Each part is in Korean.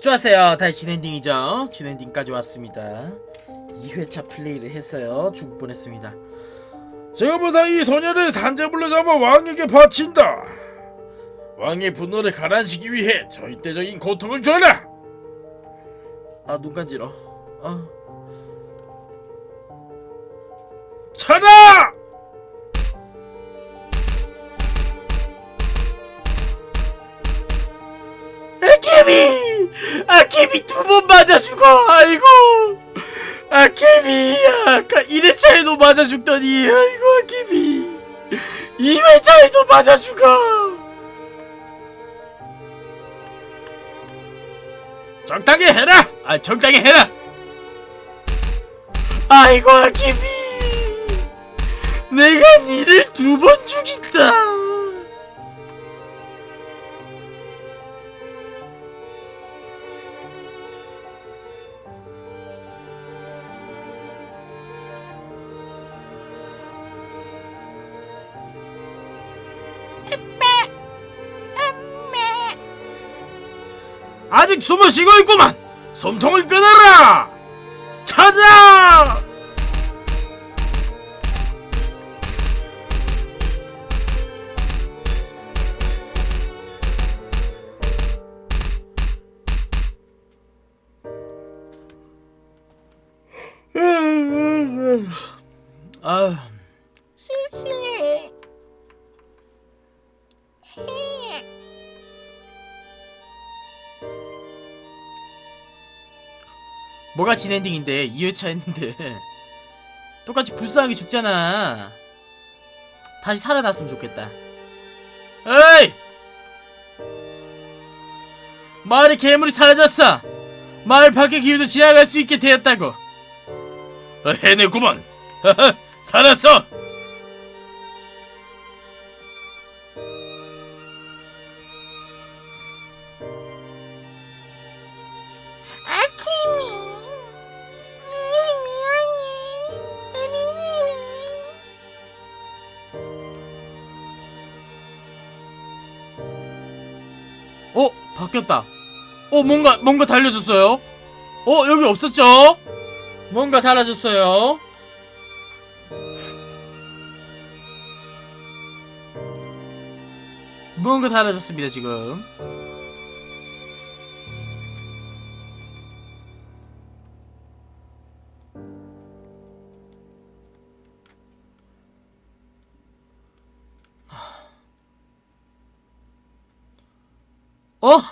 좋았어요. 다시 진엔딩이죠. 진엔딩까지 왔습니다. 2회차 플레이를 했어요. 죽을 뻔했습니다. 지금부터 이 소녀를 산재불로 잡아 왕에게 바친다. 왕의 분노를 가라앉히기 위해 절대적인 고통을 줘라. 아, 눈 간지러. 아, 차라! 아케미! 아케미 두번 맞아 죽어! 아이고! 아케미! 아까 1회차에도 맞아 죽더니, 아이고, 아케미! 2회차에도 맞아 죽어! 적당히 해라. 아, 적당히 해라! 아이고, 아케미! 내가 니를 두 번 죽인다! 아직 숨을 쉬고 있구만. 숨통을 끊어라. 찾아! 아, 쓸쓸해. 뭐가 진엔딩인데? 2회차 했는데. 똑같이 불쌍하게 죽잖아. 다시 살아났으면 좋겠다. 에이! 마을에 괴물이 사라졌어. 마을 밖의 기후도 지나갈 수 있게 되었다고. 어, 해냈구만. 살았어. 어 바뀌었다. 어 뭔가 뭔가 달려졌어요? 어 여기 없었죠? 뭔가 달라졌어요? 뭔가 달라졌습니다 지금 어?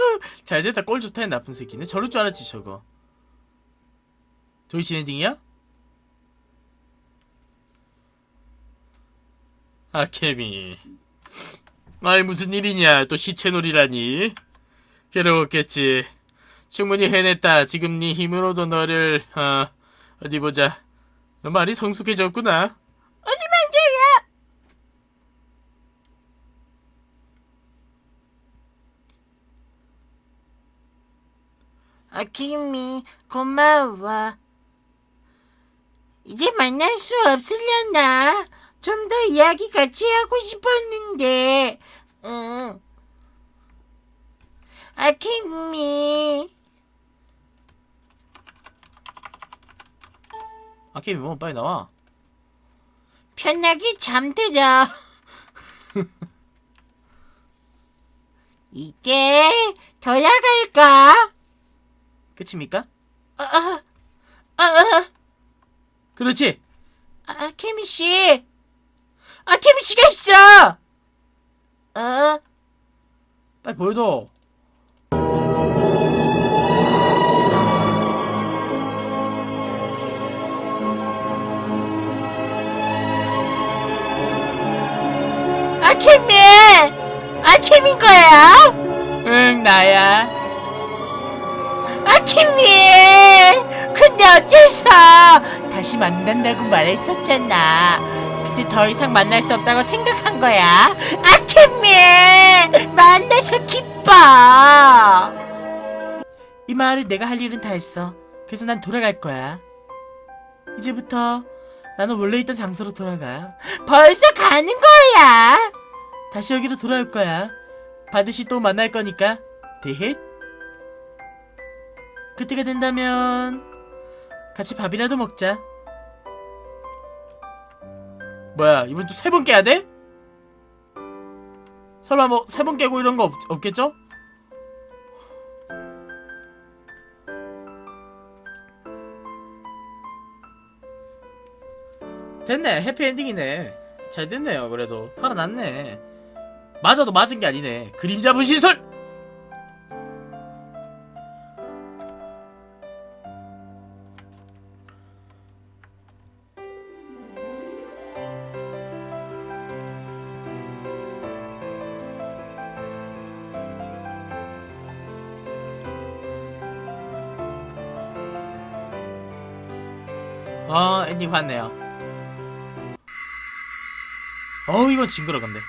잘 됐다. 꼴 좋다 나쁜 새끼네 저럴 줄 알았지 저거. 저기 진엔딩이야? 아 케미 아이 무슨 일이냐. 또 시체놀이라니. 괴로웠겠지. 충분히 해냈다. 지금 네 힘으로도 너를 어 어디 보자. 너 말이 성숙해졌구나 어디 만져요? 아키미 고마워. 이제 만날 수 없으려나? 좀 더 이야기 같이 하고 싶었는데. 응. 아키미. 아케미 뭐 빨리 나와 편하게 잠들어. 이제 돌아갈까? 끝입니까? 어, 어, 어, 어, 그렇지 아, 케미 씨. 아, 케미 씨가 있어. 어, 빨리 보여줘 아, 케미. 아, 케미인 거야? 응 나야 아, 케미. 근데 어째서 다시 만난다고 말했었잖아. 근데 더 이상 만날 수 없다고 생각한 거야. 아, 케미. 만나서 기뻐. 이 마을에 내가 할 일은 다 했어. 그래서 난 돌아갈 거야. 이제부터 나는 원래 있던 장소로 돌아가. 벌써 가는 거야. 다시 여기로 돌아올 거야. 반드시 또 만날 거니까. 대헷. 그때가 된다면 같이 밥이라도 먹자. 뭐야 이번 또 세 번 깨야 돼? 설마 뭐 세 번 깨고 이런 거 없, 없겠죠? 됐네 해피엔딩이네 잘 됐네요 그래도 살아났네 맞아도 맞은 게 아니네 그림자 분신술 어 엔딩 봤네요. 어우 이건 징그러 근데